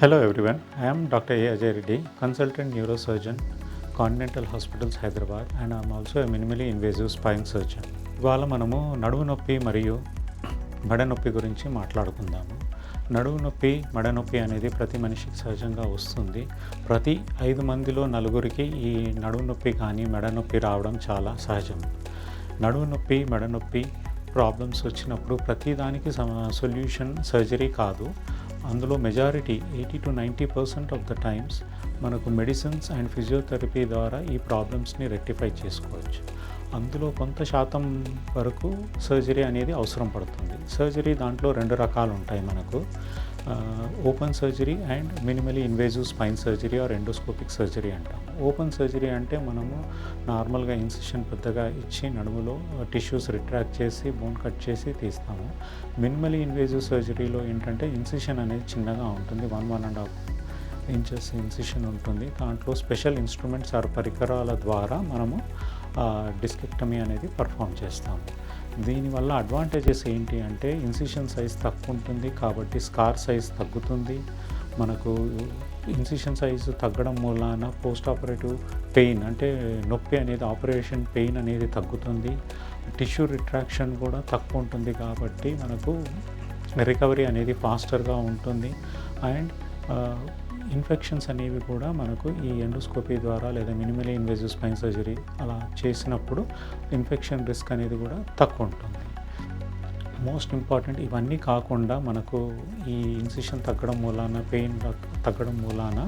Hello everyone, I am Dr. A. Ajay Reddy, consultant neurosurgeon, Continental Hospitals Hyderabad, and I am also a minimally invasive spine surgeon. ఇవాళ మనము నడుము నొప్పి మరియు మెడ నొప్పి గురించి మాట్లాడుకుందాము నడుము నొప్పి మెడ నొప్పి అనేది ప్రతి మనిషికి సహజంగా వస్తుంది ప్రతి ఐదు మందిలో నలుగురికి ఈ నడుము నొప్పి కానీ మెడ నొప్పి రావడం చాలా సహజం నడుము నొప్పి మెడ నొప్పి ప్రాబ్లమ్స్ వచ్చినప్పుడు ప్రతిదానికి సొల్యూషన్ సర్జరీ కాదు అందులో majority eighty two ninety percent of the times మనకు మెడిసిన్స్ అండ్ ఫిజియోథెరపీ ద్వారా ఈ ప్రాబ్లమ్స్ని రెక్టిఫై చేసుకోవచ్చు. అందులో కొంత శాతం వరకు సర్జరీ అనేది అవసరం పడుతుంది. సర్జరీ దాంట్లో రెండు రకాలు ఉంటాయి మనకు. Open surgery and minimally invasive spine surgery or endoscopic surgery అంటాం. ఓపెన్ సర్జరీ అంటే మనము నార్మల్గా ఇన్సిషన్ పెద్దగా ఇచ్చి నడుములో టిష్యూస్ రిట్రాక్ట్ చేసి బోన్ కట్ చేసి తీస్తాము. మినిమలీ ఇన్వేజివ్ సర్జరీలో ఏంటంటే ఇన్సిషన్ అనేది చిన్నగా ఉంటుంది. One one and half inches incision ఉంటుంది. దాంట్లో స్పెషల్ ఇన్స్ట్రుమెంట్స్ ఆర్ పరికరాల ద్వారా మనము డిస్కెక్టమీ అనేది పర్ఫామ్ చేస్తాము. దీనివల్ల అడ్వాంటేజెస్ ఏంటి అంటే ఇన్సిషన్ సైజ్ తక్కువ ఉంటుంది కాబట్టి స్కార్ సైజ్ తగ్గుతుంది. మనకు ఇన్సిషన్ సైజు తగ్గడం మూలాన పోస్ట్ ఆపరేటివ్ పెయిన్ అంటే నొప్పి అనేది ఆపరేషన్ పెయిన్ అనేది తగ్గుతుంది. టిష్యూ రిట్రాక్షన్ కూడా తక్కువ ఉంటుంది కాబట్టి మనకు రికవరీ అనేది ఫాస్టర్గా ఉంటుంది. అండ్ ఇన్ఫెక్షన్స్ అనేవి కూడా మనకు ఈ ఎండోస్కోపీ ద్వారా లేదా మినిమలీ ఇన్వేజివ్ స్పైన్ సర్జరీ అలా చేసినప్పుడు ఇన్ఫెక్షన్ రిస్క్ అనేది కూడా తక్కువ ఉంటుంది. మోస్ట్ ఇంపార్టెంట్ ఇవన్నీ కాకుండా మనకు ఈ ఇన్సిషన్ తగ్గడం మూలాన పెయిన్ తగ్గడం మూలాన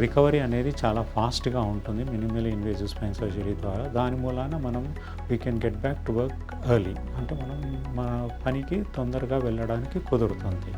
రికవరీ అనేది చాలా ఫాస్ట్గా ఉంటుంది మినిమల్ ఇన్వేజివ్ స్పైన్ సర్జరీ ద్వారా. దాని మూలాన మనం we can get back to work early అంటే మనం మన పనికి తొందరగా వెళ్ళడానికి కుదురుతుంది.